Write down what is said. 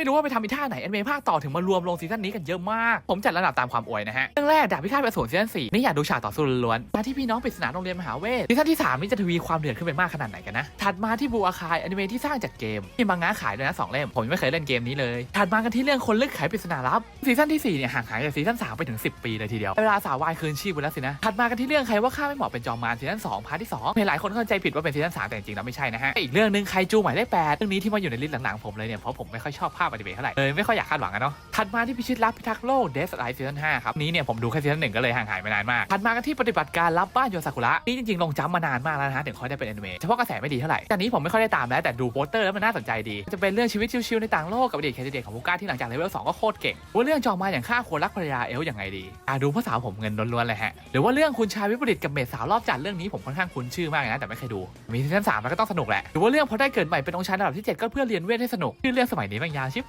ไม่รู้ว่าไปทำอีท่าไหนแอนิเมะภาคต่อถึงมารวมลงซีซั่นนี้กันเยอะมาก ผมจัดระดับตามความอวยนะฮะ เรื่องแรกดาบพิฆาตอสูรซีซั่นสี่นี่อยากดูฉากต่อสู้ล้วนๆมาที่พี่น้องปริศนาโรงเรียนมหาเวทซีซั่นที่สามนี่จะทวีความเดือดขึ้นไปมากขนาดไหนกันนะ ถัดมาที่บูอาคายแอนิเมะที่สร้างจากเกมมีมังงะขายด้วยนะสองเล่มผมยังไม่เคยเล่นเกมนี้เลยถัดมากันที่เรื่องคนลึกไขปริศนาลับซีซั่นที่สี่เนี่ยห่างหายจากซีซั่นสามไปถึง 10 ปีเลยทีเดียวเวลาสาววายคืนชีพไปแล้วสินะถัดมากันที่เรื่องใครว่าข้าไม่เหมาะเป็นจอมมารซีซั่นสองพาร์ทที่สองเห็นหลายคนเข้าใจผิดว่าเป็นซีซั่นสามแต่จริงๆแล้วไม่ใช่นะฮะอีกเรื่องนึงใครจูหมายเลขแปดเรื่องนี้ที่มาอยู่ในลิสต์หลังๆผมเลยเนี่ยเพราะผมไม่ค่อยชอบภาพอนิเมะเท่าไหร่เลยไม่ค่อยอยากคาดหวังอะเนาะถัดมาที่พิชิตลับพิทักษ์โลกเดสไลท์ซีซั่นห้าครับนี้เนี่ยผมดูแค่ซีซั่นหนึ่งก็เลยห่างหายไปนานมากถัดมากันที่ปฏิบัติการลับบ้านโยซากุระนี่จริงๆลงจ้ำมานานมากแล้วนะถึงค่อยได้เป็นอนิเมะเฉพาะกระแสไม่ดีเท่าไหร่แต่นี้ผมไม่ค่อยได้ตามแล้วแต่ดูโปสเตอร์แล้วมันน่าสนใจดี จะเป็นเรื่องชีวิตชิวๆในต่างโลกกับอดีตแคนดิเดตของบูก้าที่หลังจากเลเวล2ก็โคตรเก่งว่าเรื่องจอมมาอย่างฆ่าคนรักภรรยาเอลอยังไงดีอะดูเพราะสาวผมเงินล้วนๆเลยฮะหรือว่าเรื่องคุณชายวิปริตกับเมดสาวรอบจัดเรื่องนี้ผมค่อนข้างคุ้นชื่อมากนะแต่ไม่เคยดูมีซีซั่นสามแล้วก็ต้องสนุกแหละหรือว่าเรื่องพอได้เกิดใหม่เป็นองค์ชายระดับที่ 7 ก็เพื่อเรียนเวทให้สนุกชื่อเรื่องสมัยนี้แม่งยาวชิ